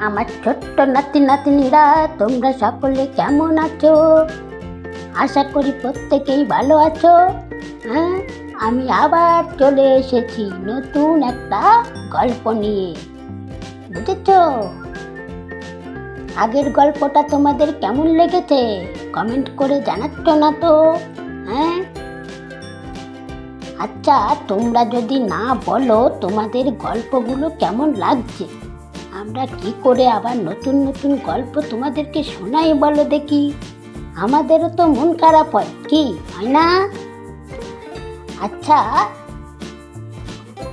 আমার ছোট্ট নাতি নাতনিরা, তোমরা সকলে কেমন আছো? আশা করি প্রত্যেকেই ভালো আছো। হ্যাঁ আমি আবার চলে এসেছি নতুন একটা গল্প নিয়ে। বুঝেছ? আগের গল্পটা তোমাদের কেমন লেগেছে? কমেন্ট করে জানাচ্ছ না তো? হ্যাঁ? আচ্ছা তোমরা যদি না বলো তোমাদের গল্পগুলো কেমন লাগছে? আমরা কি করে আবার নতুন নতুন গল্প তোমাদেরকে শোনাই বলো দেখি? আমাদেরও তো মন খারাপ হয়, কি? হয় না? আচ্ছা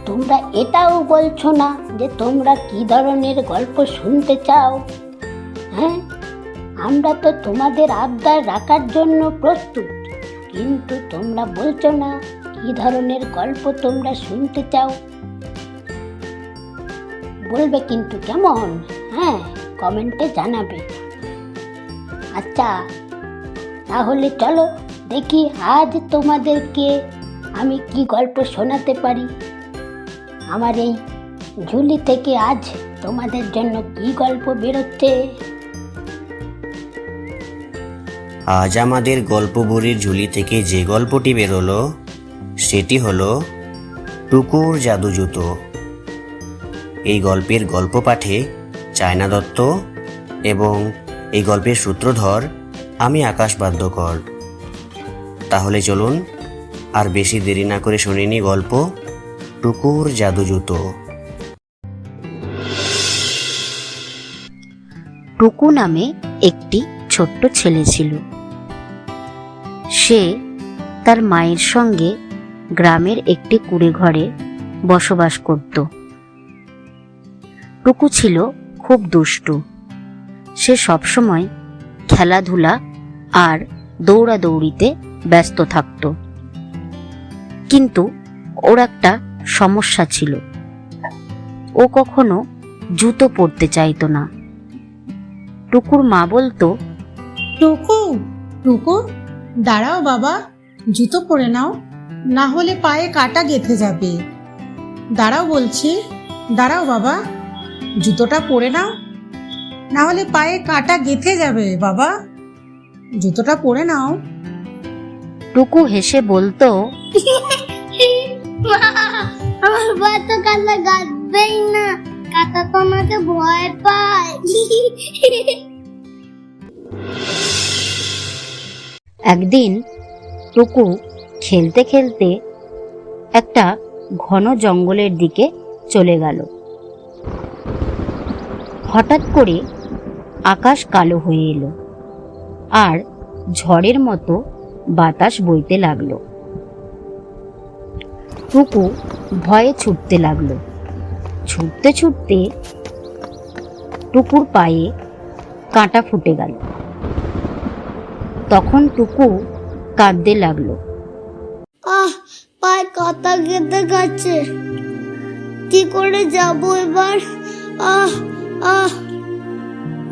তোমরা এটাও বলছো না যে তোমরা কি ধরনের গল্প শুনতে চাও? হ্যাঁ আমরা তো তোমাদের আবদার রাখার জন্য প্রস্তুত, কিন্তু তোমরা বলছো না কি ধরনের গল্প তোমরা শুনতে চাও? বলবে কিন্তু কেমন? হ্যাঁ কমেন্টে জানাবে। আচ্ছা তাহলে চলো দেখি আজ তোমাদেরকে আমি কি গল্প শোনাতে পারি। আমার এই ঝুলি থেকে আজ তোমাদের জন্য কি গল্প বেরোচ্ছে? আজ আমাদের গল্প বড়ির ঝুলি থেকে যে গল্পটি বেরোলো, সেটি হলো টুকুর জাদু জুতো এই গল্পের গল্প পাঠে চায়না দত্ত এবং এই গল্পের সূত্রধর আমি আকাশ বাদ্যকর। তাহলে চলুন আর বেশি দেরি না করে শুনিনি গল্প টুকুর জাদু জুতো। টুকু নামে একটি ছোট্ট ছেলে ছিল। সে তার মায়ের সঙ্গে গ্রামের একটি কুড়ে ঘরে বসবাস করত। টুকু ছিল খুব দুষ্টু। সে সবসময় খেলাধুলা আর দৌড়াদৌড়িতে ব্যস্ত থাকত। কিন্তু ওর একটা সমস্যা ছিল। ও কখনো জুতো পরতে চাইতো না। টুকুর মা বলতো, টুকু টুকু, দাঁড়াও বাবা, জুতো পরে নাও, না হলে পায়ে কাটা গেঁথে যাবে। দাঁড়াও বলছি, দাঁড়াও বাবা। জুতোটা পরে নাও। না হলে পায়ে কাটা গেঁথে যাবে বাবা। জুতোটা পরে নাও। টুকু হেসে বলতো আমার ভয় তো কাটা না। কাটা তো আমাকে ভয় পায়। একদিন টুকু খেলতে খেলতে একটা ঘন জঙ্গলের দিকে চলে গেল। হঠাৎ করে আকাশ কালো হয়ে এলো, আর ঝড়ের মতো বাতাস বইতে লাগল। টুকু ভয়ে ছুটতে লাগল। ছুটতে ছুটতে টুকুর পায়ে কাঁটা ফুটে গেল। তখন টুকু কাঁদতে লাগল। আহ, পায়ে কাটা গেতে গেছে। কি করে যাব এবার? আহ আহ,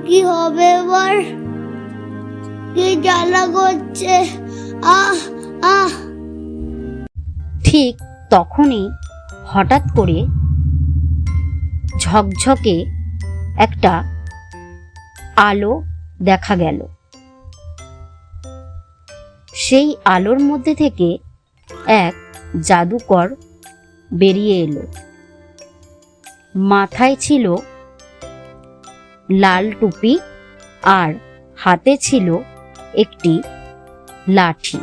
কি হবে এবার? কি জ্বালা করছে? আহ আহ। ঠিক তখনই হঠাৎ করে ঝকঝকে একটা আলো দেখা গেল। সেই আলোর মধ্যে থেকে এক জাদুকর বেরিয়ে এলো। মাথায় ছিল লাল টুপি আর হাতে ছিল একটি লাঠি।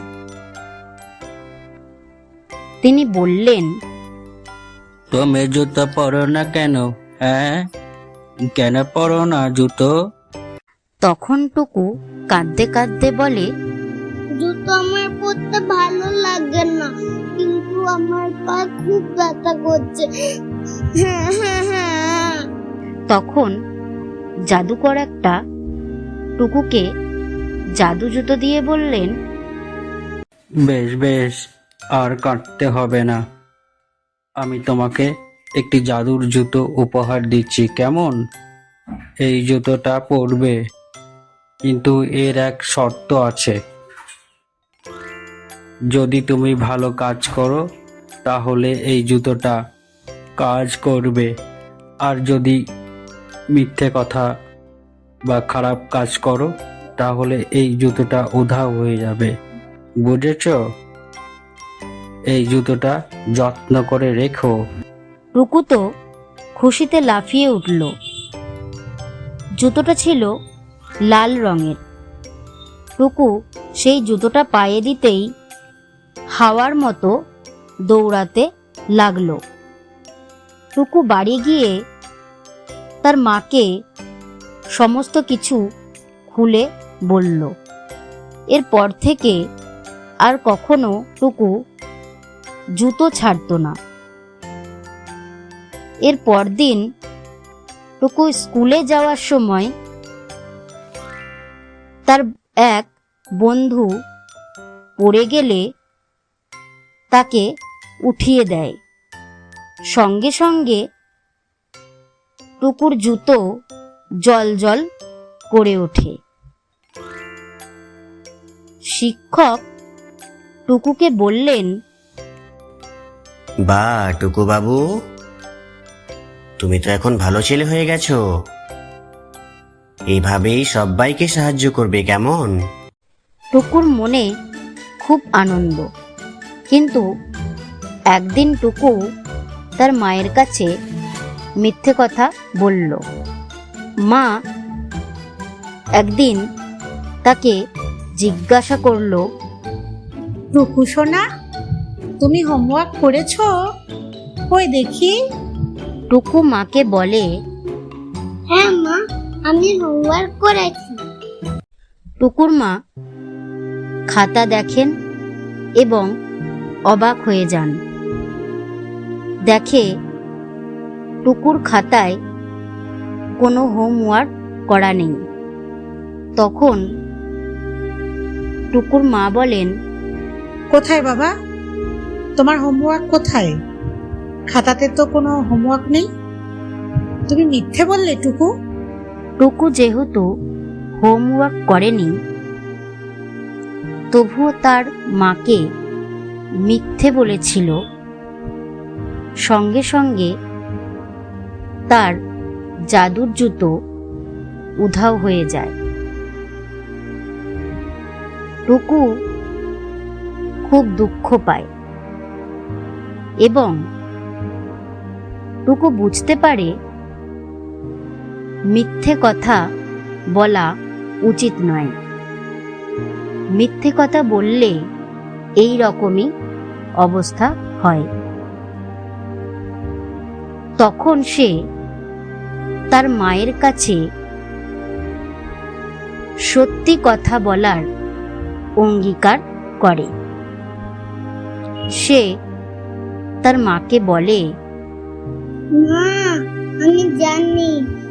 তিনি বললেন তুমি জুতো পরো না কেন হ্যাঁ? কেন পরো না জুতো? তখন টুকু কাঁদতে কাঁদতে বলে জুতো আমার পরতে ভালো লাগে না কিন্তু আমার পা খুব ব্যথা করছে। হ্যাঁ হ্যাঁ হ্যাঁ তখন জাদুকর একটা টুকুকে জাদু জুতো দিয়ে বললেন, বেশ বেশ, আর কাটতে হবে না। আমি তোমাকে একটি জাদুর জুতো উপহার দিচ্ছি, কেমন? এই জুতোটা পরবে, কিন্তু এর এক শর্ত আছে। যদি তুমি ভালো কাজ করো, তাহলে এই জুতোটা কাজ করবে। আর যদি মিথ্যে কথা বা খারাপ কাজ করো, তাহলে এই জুতোটা উধাও হয়ে যাবে। বুঝেছ? এই জুতোটা যত্ন করে রেখো। টুকু তো খুশিতে লাফিয়ে উঠল। জুতোটা ছিল লাল রঙের। টুকু সেই জুতোটা পায়ে দিতেই হাওয়ার মতো দৌড়াতে লাগল। টুকু বাড়ি গিয়ে তার মাকে সমস্ত কিছু খুলে বলল। এরপর থেকে আর কখনো টুকু জুতো ছাড়তো না। এর পরদিন টুকু স্কুলে যাওয়ার সময় তার এক বন্ধু পড়ে গেলে তাকে উঠিয়ে দেয়। সঙ্গে সঙ্গে টুকুর জুতো জল জল করে ওঠে। শিক্ষক টুকুকে বললেন বা টুকু বাবু তুমি তো এখন ভালো ছেলে হয়ে গেছো। এইভাবেই সবাইকে সাহায্য করবে কেমন? টুকুর মনে খুব আনন্দ। কিন্তু একদিন টুকু তার মায়ের কাছে মিথ্যে কথা বলল। মা একদিন তাকে জিজ্ঞাসা করল টুকু সোনা তুমি হোমওয়ার্ক করেছ? ওই দেখি? টুকু মাকে বলে হ্যাঁ মা আমি হোমওয়ার্ক করেছি। টুকুর মা খাতা দেখেন এবং অবাক হয়ে যান। দেখে টুকুর খাতায় কোনো হোমওয়ার্ক করা নেই। তখন টুকুর মা বলেন কোথায় বাবা? তোমার হোমওয়ার্ক কোথায়? খাতাতে তো কোনো হোমওয়ার্ক নেই। তুমি মিথ্যে বললে টুকু। টুকু যেহেতু হোমওয়ার্ক করেনি তবুও তার মাকে মিথ্যে বলেছিল। সঙ্গে সঙ্গে তার জাদুর জুতো উধাও হয়ে যায়। টুকু খুব দুঃখ পায় এবং টুকু বুঝতে পারে মিথ্যে কথা বলা উচিত নয়। মিথ্যে কথা বললে এই রকমই অবস্থা হয়। তখন সে তার মায়ের কাছে সত্যি কথা বলার অঙ্গীকার করে। সে তার মাকে বলে, মা, আমি জানি,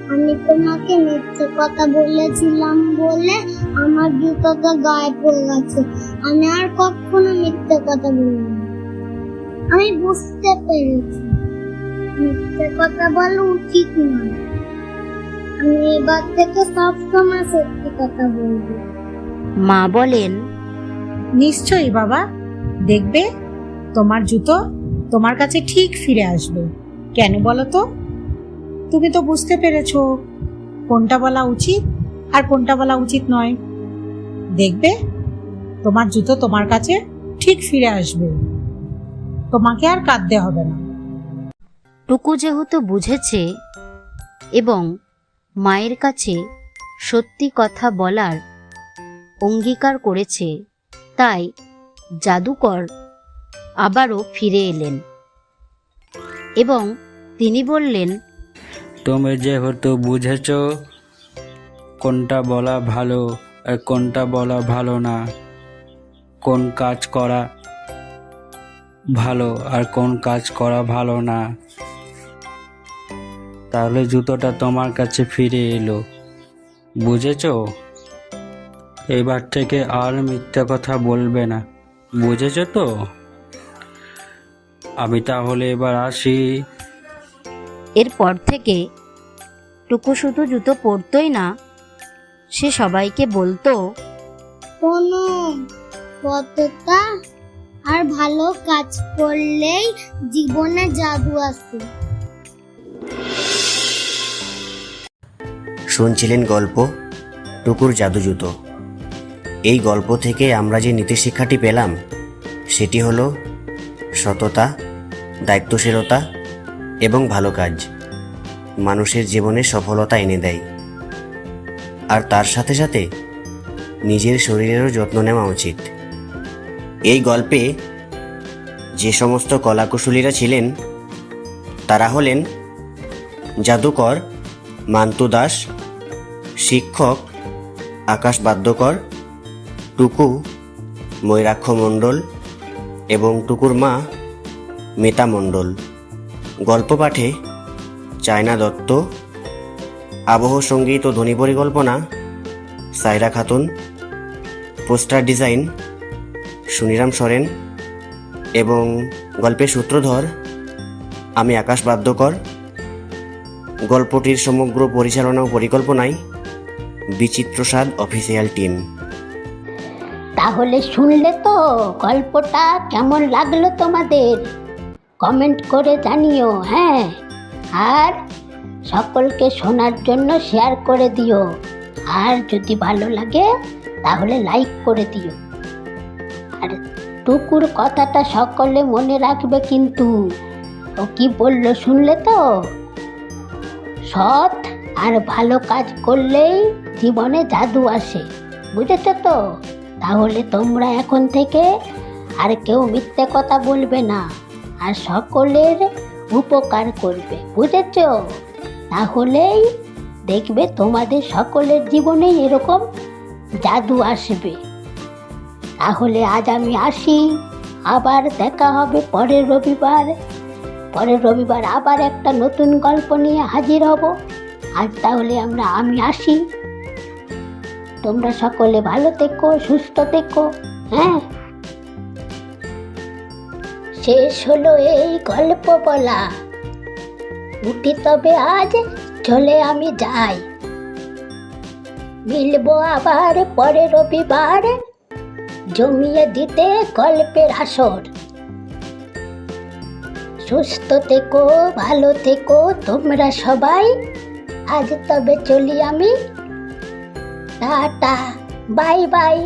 আমি তোমাকে মিথ্যে কথা বলেছিলাম বলে আমার জুতোটা গায়ে পড়ে গেছে। আমি আর কখনো মিথ্যে কথা বলব না আমি বুঝতে পেরেছি। মিথ্যে কথা বলা উচিত নয়। আমি এবার থেকে সবসময় সত্যি কথা বলব। মা বলেন নিশ্চয়ই বাবা দেখবে তোমার জুতো তোমার কাছে ঠিক ফিরে আসবে। কেন বলো তো? তুমি তো বুঝতে পেরেছ কোনটা বলা উচিত আর কোনটা বলা উচিত নয়। দেখবে তোমার জুতো তোমার কাছে ঠিক ফিরে আসবে। তোমাকে আর কাঁদতে হবে না। টুকু যেহেতু বুঝেছে এবং মায়ের কাছে সত্যি কথা বলার অঙ্গীকার করেছে, তাই জাদুকর আবারও ফিরে এলেন। এবং তিনি বললেন, তুমি যেহেতু বুঝেছ কোনটা বলা ভালো আর কোনটা বলা ভালো না, কোন কাজ করা ভালো আর কোন কাজ করা ভালো না তাহলে জুতোটা তোমার কাছে ফিরে এলো। বুঝেছ? এবার থেকে আর মিথ্যা কথা বলবে না। বুঝেছ তো? আমি তাহলে এবার আসি। এরপর থেকে টুকু শুধু জুতো পরতই না সে সবাইকে বলতো কোনো আর ভালো কাজ করলেই জীবনে জাদু আসে শুনছিলেন গল্প, টুকুর জাদু জুতো। এই গল্প থেকে আমরা যে নীতিশিক্ষাটি পেলাম, সেটি হলো সততা, দায়িত্বশীলতা এবং ভালো কাজ। মানুষের জীবনে সফলতা এনে দেয়। আর তার সাথে সাথে নিজের শরীরেরও যত্ন নেওয়া উচিত। এই গল্পে যে সমস্ত কলাকুশলীরা ছিলেন, তারা হলেন জাদুকর, মান্তু দাস শিক্ষক আকাশ বাদ্যকর, টুকু ময়ূরাক্ষ মণ্ডল এবং টুকুর মা মেতা মণ্ডল গল্প পাঠে চায়না দত্ত, আবহ সংগীত ও ধ্বনি পরিকল্পনা, সাইরা খাতুন, পোস্টার ডিজাইন, সুনিরাম সরেন এবং গল্পের সূত্রধর, আমি আকাশ বাদ্যকর। গল্পটির সমগ্র পরিচালনা ও পরিকল্পনায় বিচিত্র স্বাদ অফিসিয়াল টিম। তাহলে শুনলে তো গল্পটা কেমন লাগল তোমাদের? কমেন্ট করে জানিও হ্যাঁ? আর সকলকে শোনার জন্য শেয়ার করে দিও। আর যদি ভালো লাগে, তাহলে লাইক করে দিও। আর টুকুর কথাটা সকলে মনে রাখবে কিন্তু। ও কি বলল শুনলে তো? সৎ আর ভালো কাজ করলেই জীবনে জাদু আসে, বুঝেছ তো? তাহলে তোমরা এখন থেকে আর কেউ মিথ্যে কথা বলবে না আর সকলের উপকার করবে, বুঝেছ? তাহলেই দেখবে তোমাদের সকলের জীবনেই এরকম জাদু আসবে। তাহলে আজ আমি আসি, আবার দেখা হবে পরের রবিবার। পরের রবিবার আবার একটা নতুন গল্প নিয়ে হাজির হব। আজ তাহলে আমরা, আমি আসি। তোমরা সকলে ভালো থেকো, সুস্থ থেকো হ্যাঁ? শেষ হলো এই গল্প বলা। উঠি তবে আজ, চলে আমি যাই। মিলবো আবার পরে রবিবার, জমিয়ে দিতে গল্পের আসর। সুস্থ থেকো, ভালো থেকো তোমরা সবাই। আজ তবে চলি আমি টাটা বাই বাই।